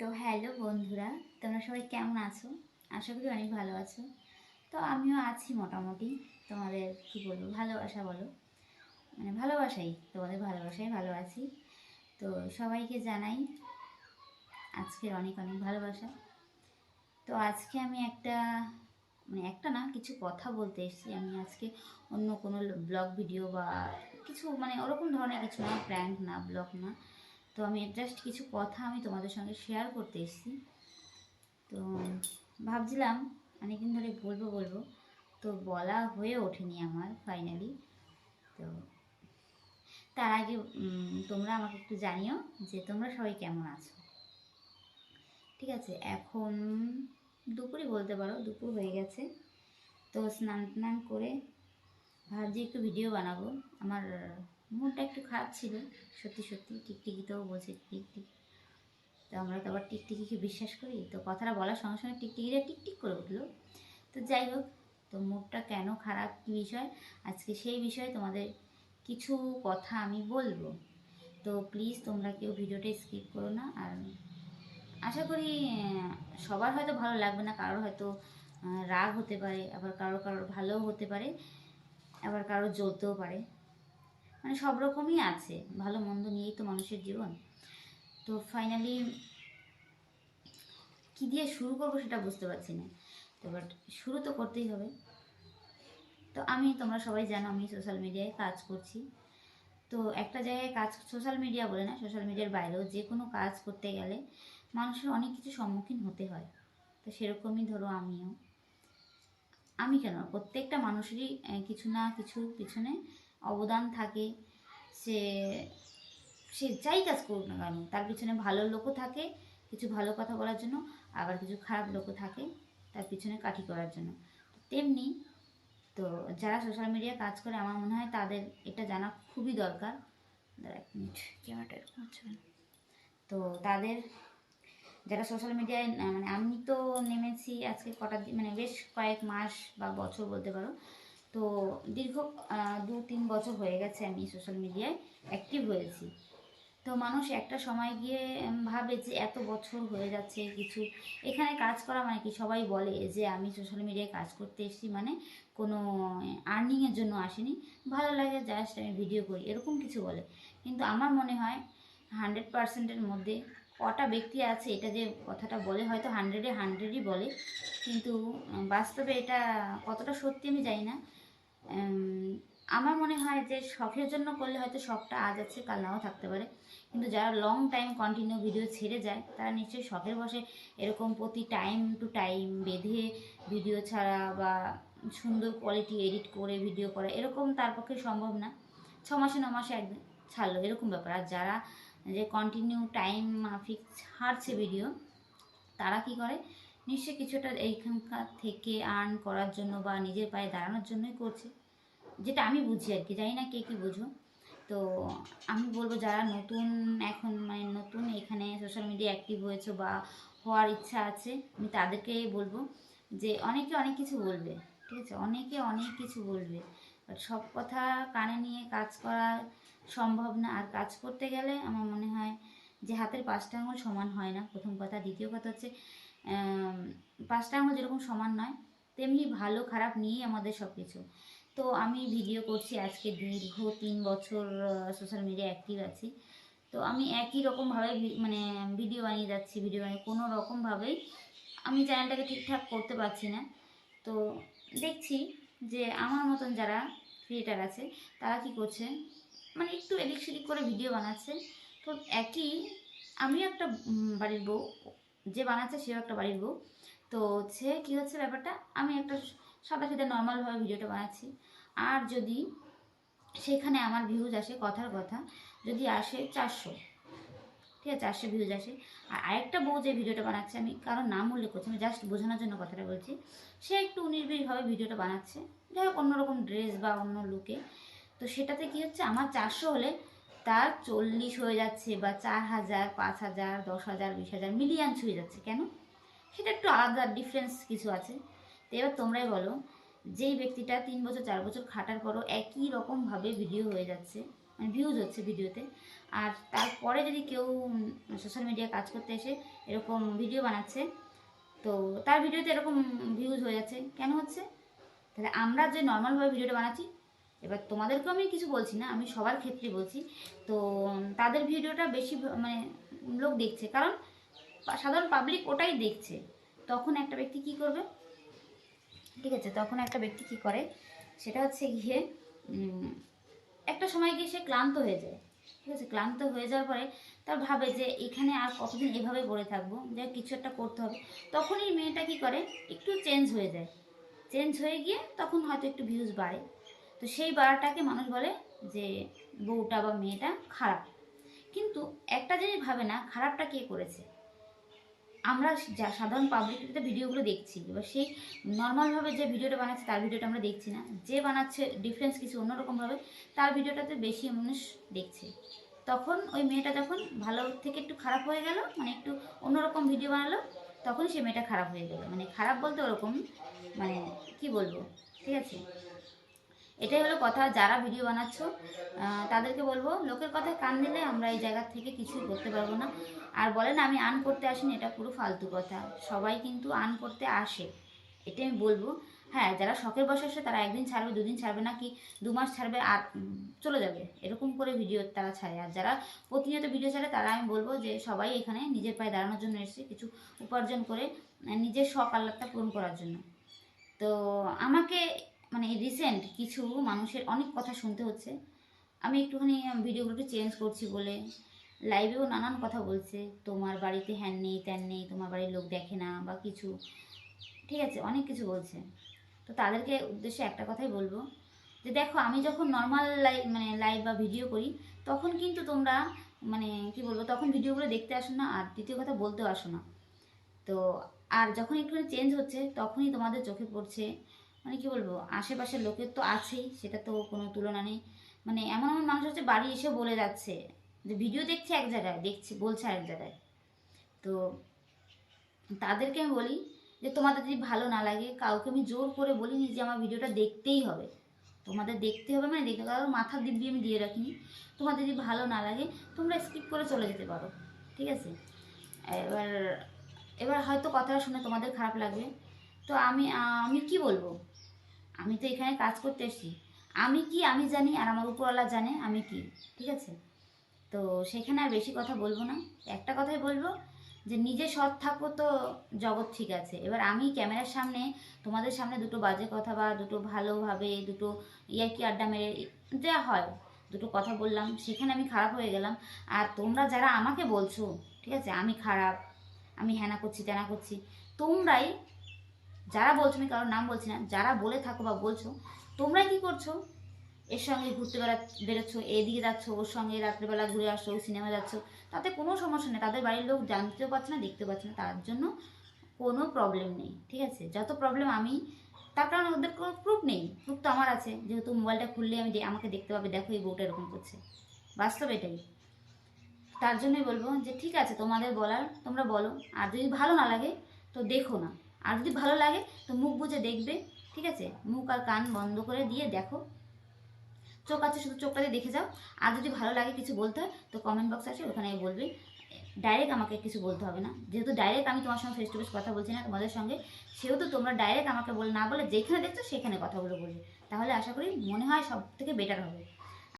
তো হ্যালো বন্ধুরা, তোমরা সবাই কেমন আছো? আশা করি অনেক ভালো আছো। তো আমিও আছি মোটামুটি। তোমাদের কি বলব, ভালোবাসা বলো। মানে ভালোবাসাই, তোমাদের ভালোবাসাই ভালো আছি। তো সবাইকে জানাই আজকের অনেক অনেক ভালোবাসা। তো আজকে আমি একটা মানে একটা না, কিছু কথা বলতে এসেছি। আমি আজকে অন্য কোনো ব্লগ ভিডিও বা কিছু মানে ওরকম ধরনের কিছু না প্র্যাঙ্ক না ব্লগ না। তো আমি জাস্ট কিছু কথা আমি তোমাদের সঙ্গে শেয়ার করতে এসেছি। তো ভাবছিলাম অনেকদিন ধরে বলব বলব, তো বলা হয়ে ওঠেনি আমার ফাইনালি তো তার আগে তোমরা আমাকে একটু জানিও যে তোমরা সবাই কেমন আছো। ঠিক আছে, এখন দুপুরই বলতে পারো, দুপুর হয়ে গেছে। তো স্নান টান করে ভাবছি একটু ভিডিও বানাবো। আমার মুডটা একটু খারাপ ছিল, সত্যি সত্যি টিকটিকিতেও বলছে টিকটিক। তো আমরা তো আবার টিকটিকিকে বিশ্বাস করি, তো কথাটা বলার সঙ্গে সঙ্গে টিকটিকিটা টিকটিক করে উঠল। তো যাই হোক, তো মুডটা কেন খারাপ কী বিষয়? আজকে সেই বিষয়ে তোমাদের কিছু কথা আমি বলব। তো প্লিজ তোমরা কেউ ভিডিওটা স্কিপ করো না, আর আশা করি সবার হয়তো ভালো লাগবে না, কারোর হয়তো রাগ হতে পারে, আবার কারোর কারোর ভালোও হতে পারে, আবার কারোর জ্বলতেও পারে। মানে সব রকমই আছে। ভালো মন্দ নিয়েই তো মানুষের জীবন। তো ফাইনালি কি দিয়ে শুরু করব সেটা বুঝতে পারছি না। তো বাট শুরু তো করতেই হবে। তো আমি, তোমরা সবাই জানো আমি সোশ্যাল মিডিয়ায় কাজ করছি। তো একটা জায়গায় কাজ সোশ্যাল মিডিয়া বলে না সোশ্যাল মিডিয়ার বাইরেও যে কোনো কাজ করতে গেলে মানুষের অনেক কিছু সম্মুখীন হতে হয়। তো সেরকমই ধরো আমিও। আমি কেন? প্রত্যেকটা মানুষেরই কিছু না কিছু পিছনে অবদান থাকে, সে সে যাই কাজ করুক না কেন, তার পিছনে ভালো লোকও থাকে, কিছু ভালো কথা বলার জন্য, আবার কিছু খারাপ লোকও থাকে, তার পিছনে কাঠি করার জন্য। তেমনি, তো যারা সোশ্যাল মিডিয়া কাজ করে, আমার মনে হয় তাদের এটা জানা খুবই দরকার। এক মিনিট ক্যামেরাটা এরকম হচ্ছে তো তাদের, যারা সোশ্যাল মিডিয়ায় মানে আমি তো নেমেছি আজকে কটা মানে বেশ কয়েক মাস বা বছর বলতে পারো তো দীর্ঘ দু, তিন বছর হয়ে গেছে আমি সোশ্যাল মিডিয়ায় অ্যাক্টিভ হয়েছি। তো মানুষ একটা সময় গিয়ে ভাবে যে এত বছর হয়ে যাচ্ছে কিছু। এখানে কাজ করা মানে কি? সবাই বলে যে আমি সোশ্যাল মিডিয়ায় কাজ করতে এসেছি মানে কোনো আর্নিংয়ের জন্য আসিনি। ভালো লাগে জাস্ট আমি ভিডিও করি, এরকম কিছু বলে। কিন্তু আমার মনে হয় হান্ড্রেড পার্সেন্টের মধ্যে কটা ব্যক্তি আছে, এটা যে কথাটা বলে হয়তো হান্ড্রেডে হান্ড্রেডই বলে। কিন্তু বাস্তবে এটা কতটা সত্যি আমি জানি না। আমার মনে হয় যে শখের জন্য করলে হয়তো শখটা আজ আছে, কাল নাও থাকতে পারে। কিন্তু যারা লং টাইম কন্টিনিউ ভিডিও ছেড়ে যায়, তারা নিশ্চয়ই শখের বসে এরকম প্রতি টাইম টু টাইম বেঁধে ভিডিও ছাড়া বা সুন্দর কোয়ালিটি এডিট করে ভিডিও করা, এরকম তার পক্ষে সম্ভব না। ছ মাসে, ন মাসে একদিন ছাড়লো, এরকম ব্যাপার। আর যারা যে কন্টিনিউ টাইম মাফিক ছাড়ছে ভিডিও তারা কি করে? নিশ্চয়ই কিছুটা এইখানকার থেকে আর্ন করার জন্য বা নিজের পায়ে দাঁড়ানোর জন্যই করছে। যেটা আমি বুঝি আর কি, জানি না কে কী বুঝো। তো আমি বলব যারা নতুন এখন মানে নতুন এখানে সোশ্যাল মিডিয়া অ্যাক্টিভ হয়েছে বা হওয়ার ইচ্ছা আছে, আমি তাদেরকে বলব যে অনেকে অনেক কিছু বলবে, ঠিক আছে? অনেকে অনেক কিছু বলবে। বাট সব কথা কানে নিয়ে কাজ করা সম্ভব না। আর কাজ করতে গেলে আমার মনে হয় যে হাতের পাঁচটা আঙুল সমান হয় না। প্রথম কথা। দ্বিতীয় কথা হচ্ছে পাঁচটা আঙুল যেরকম সমান নয়, তেমনি ভালো, খারাপ নিয়েই আমাদের সব কিছু তো আমি ভিডিও করছি আজকে দীর্ঘ তিন বছর সোশ্যাল মিডিয়া অ্যাক্টিভ আছি। তো আমি একই রকমভাবে মানে ভিডিও বানিয়ে যাচ্ছি ভিডিও বানিয়ে কোনো রকমভাবেই আমি চ্যানেলটাকে ঠিকঠাক করতে পারছি না। তো দেখছি যে আমার মতন যারা ক্রিয়েটার আছে, তারা কি করছে মানে একটু এদিক সেদিক করে ভিডিও বানাচ্ছে। তো একই, আমিও একটা বাড়ির বউ যে বানাচ্ছে সেও একটা বাড়ির বউ। তো হচ্ছে কী হচ্ছে ব্যাপারটা? আমি একটা সাদা সাদা নর্মালভাবে ভিডিওটা বানাচ্ছি। আর যদি সেখানে আমার ভিউজ আসে কথার কথা, যদি আসে চারশো, ঠিক আছে, চারশো ভিউজ আসে। আর আরেকটা বউ যে ভিডিওটা বানাচ্ছে, আমি কারোর নাম উল্লেখ করছি, আমি জাস্ট বোঝানোর জন্য কথাটা বলছি। সে একটু উনিশবিশভাবে ভিডিওটা বানাচ্ছে। যাই হোক, অন্যরকম ড্রেস বা অন্য লুকে তো সেটাতে কি হচ্ছে? আমার চারশো হলে তার চল্লিশ হয়ে যাচ্ছে বা চার হাজার, পাঁচ হাজার, দশ হাজার, বিশ হাজার মিলিয়ন ছুঁয়ে যাচ্ছে, কেন? সেটা একটু আলাদা ডিফারেন্স কিছু আছে। তো এবার তোমরাই বলো, যেই ব্যক্তিটা তিন বছর, চার বছর খাটার পরও একই রকমভাবে ভিডিও হয়ে যাচ্ছে মানে ভিউজ হচ্ছে ভিডিওতে আর তারপরে যদি কেউ সোশ্যাল মিডিয়া কাজ করতে এসে এরকম ভিডিও বানাচ্ছে, তো তার ভিডিওতে এরকম ভিউজ হয়ে যাচ্ছে, কেন হচ্ছে? তাহলে আমরা যে নর্মালভাবে ভিডিওটা বানাচ্ছি এবার তোমাদেরকেও আমি কিছু বলছি না, আমি সবার ক্ষেত্রে বলছি। তো তাদের ভিডিওটা বেশি মানে লোক দেখছে, কারণ সাধারণ পাবলিক ওটাই দেখছে। তখন একটা ব্যক্তি কি করবে? ঠিক আছে, তখন একটা ব্যক্তি কি করে? সেটা হচ্ছে গিয়ে একটা সময় গিয়ে সে ক্লান্ত হয়ে যায়। ঠিক আছে, ক্লান্ত হয়ে যাওয়ার পরে তার ভাবে যে এখানে আর কতদিন এভাবে পড়ে থাকব, যে কিছু একটা করতে হবে, তখনই মেয়েটা কি করে? একটু চেঞ্জ হয়ে যায়। চেঞ্জ হয়ে গিয়ে তখন হয়তো একটু ভিউজ বাড়ে। তো সেই বাড়াটাকে মানুষ বলে যে, বউটা বা মেয়েটা খারাপ। কিন্তু একটা জিনিস ভাবে না, খারাপটা কে করেছে? আমরা যা সাধারণ পাবলিকতে ভিডিওগুলো দেখছি, এবার সেই নর্মালভাবে যে ভিডিওটা বানাচ্ছে, তার ভিডিওটা আমরা দেখছি না। যে বানাচ্ছে ডিফারেন্স কিছু অন্যরকমভাবে তার ভিডিওটাতে বেশি মানুষ দেখছে। তখন ওই মেয়েটা যখন ভালো থেকে একটু খারাপ হয়ে গেল মানে একটু অন্যরকম ভিডিও বানালো, তখন সে মেয়েটা খারাপ হয়ে গেল। মানে খারাপ বলতে ওরকম মানে কি বলব? ঠিক আছে? এটাই হলো কথা, যারা ভিডিও বানাচ্ছ তাদেরকে বলব, লোকের কথায় কান দিলে আমরা এই জায়গা থেকে কিছুই করতে পারব না। আর বলেন আমি আর্ন করতে আসিনি, এটা পুরো ফালতু কথা। সবাই কিন্তু আর্ন করতে আসে এটা আমি বলব। হ্যাঁ যারা শখের বসে আসে, তারা একদিন ছাড়বে, দুদিন ছাড়বে না কি, দু মাস ছাড়বে, আর চলে যাবে। এরকম করে ভিডিও তারা ছাড়ে। আর যারা প্রতিনিয়ত ভিডিও ছাড়ে, তারা আমি বলব যে, সবাই এখানে নিজের পায়ে দাঁড়ানোর জন্য এসেছে, কিছু উপার্জন করে, নিজের শখ, আহ্লাদটা পূরণ করার জন্য। তো আমাকে মানে রিসেন্ট কিছু মানুষের অনেক কথা শুনতে হচ্ছে। আমি একটুখানি ভিডিওগুলো একটু চেঞ্জ করছি বলে। লাইভেও নানান কথা বলছে। তোমার বাড়িতে হ্যান নেই ত্যান নেই, তোমার বাড়ির লোক দেখে না বা কিছু। ঠিক আছে, অনেক কিছু বলছে। তো তাদেরকে উদ্দেশ্যে একটা কথাই বলব যে দেখো, আমি যখন নর্মাল লাইভ মানে লাইভ বা ভিডিও করি, তখন কিন্তু তোমরা মানে কি বলব, তখন ভিডিওগুলো দেখতে আসো না আর দ্বিতীয় কথা বলতেও আসো না। তো আর যখন একটুখানি চেঞ্জ হচ্ছে, তখনই তোমাদের চোখে পড়ছে মানে কি বলব, আশেপাশের লোকের তো আছেই, সেটা তো কোনো তুলনা নেই। মানে এমন এমন মানুষ হচ্ছে বাড়ি এসে বলে যাচ্ছে যে ভিডিও দেখছে এক জায়গায়, দেখছি, বলছে এক জায়গায়। তো তাদেরকে আমি বলি যে তোমাদের যদি ভালো না লাগে, কাউকে আমি জোর করে বলিনি যে আমার ভিডিওটা দেখতেই হবে। তোমাদের দেখতে হবে মানে দেখতে কারোর মাথার দিব্যি আমি দিয়ে রাখিনি। তোমাদের যদি ভালো না লাগে, তোমরা স্কিপ করে চলে যেতে পারো, ঠিক আছে? এবার এবার হয়তো কথাটা শুনে তোমাদের খারাপ লাগবে। তো আমি আমি কি বলব? আমি তো এখানে কাজ করতে এসেছি। আমি কি, আমি জানি আর আমার উপরওয়ালা জানে আমি কি, ঠিক আছে? তো সেখানে আর বেশি কথা বলব না। একটা কথাই বলব যে নিজে সৎ থাকো তো জগৎ ঠিক আছে। এবার আমি ক্যামেরার সামনে, তোমাদের সামনে দুটো বাজে কথা বা দুটো ভালোভাবে দুটো ইয়ার্কি আড্ডা মেরে যা হয়, দুটো কথা বললাম, সেখানে আমি খারাপ হয়ে গেলাম। আর তোমরা যারা আমাকে বলছো, ঠিক আছে? আমি খারাপ, আমি হ্যানা করছি ত্যানা করছি, তোমরাই যারা বলছো আমি কারোর নাম বলছি না, যারা বলে থাকো বা বলছো, তোমরা কি করছ? এর সঙ্গে ঘুরতে বেড়া, বেরোচ্ছ, এদিকে যাচ্ছ, ওর সঙ্গে রাত্রেবেলা ঘুরে আসছো সিনেমা যাচ্ছ, তাতে কোনো সমস্যা নেই। তাদের বাড়ির লোক জানতেও পারছে না, দেখতেও পাচ্ছে না, তার জন্য কোনো প্রবলেম নেই, ঠিক আছে? যত প্রবলেম আমি, তার কারণে ওদের কোনো প্রুফ নেই। প্রুফ তো আমার আছে, যেহেতু মোবাইলটা খুললে আমি আমাকে দেখতে পাবে, দেখো এই বউটা এরকম করছে। বাস্তব এটাই। তার জন্যই বলব যে, ঠিক আছে, তোমাদের বলার, তোমরা বলো। আর যদি ভালো না লাগে, তো দেখো না। আর যদি ভালো লাগে, তো মুখ বুঝে দেখবে, ঠিক আছে? মুখ আর কান বন্ধ করে দিয়ে দেখো। চোখ আছে, শুধু চোখটা দিয়ে দেখে যাও। আর যদি ভালো লাগে কিছু বলতে হয়, তো কমেন্ট বক্স আছে, ওখানে বলবে। ডাইরেক্ট আমাকে কিছু বলতে হবে না। যেহেতু ডাইরেক্ট আমি তোমার সঙ্গে ফেস টু ফেস কথা বলছি না তোমাদের সঙ্গে, সেহেতু তোমরা ডাইরেক্ট আমাকে বলে না বলে যেখানে দেখছ, সেখানে কথাগুলো বলবে। তাহলে আশা করি মনে হয় সব থেকে বেটার হবে।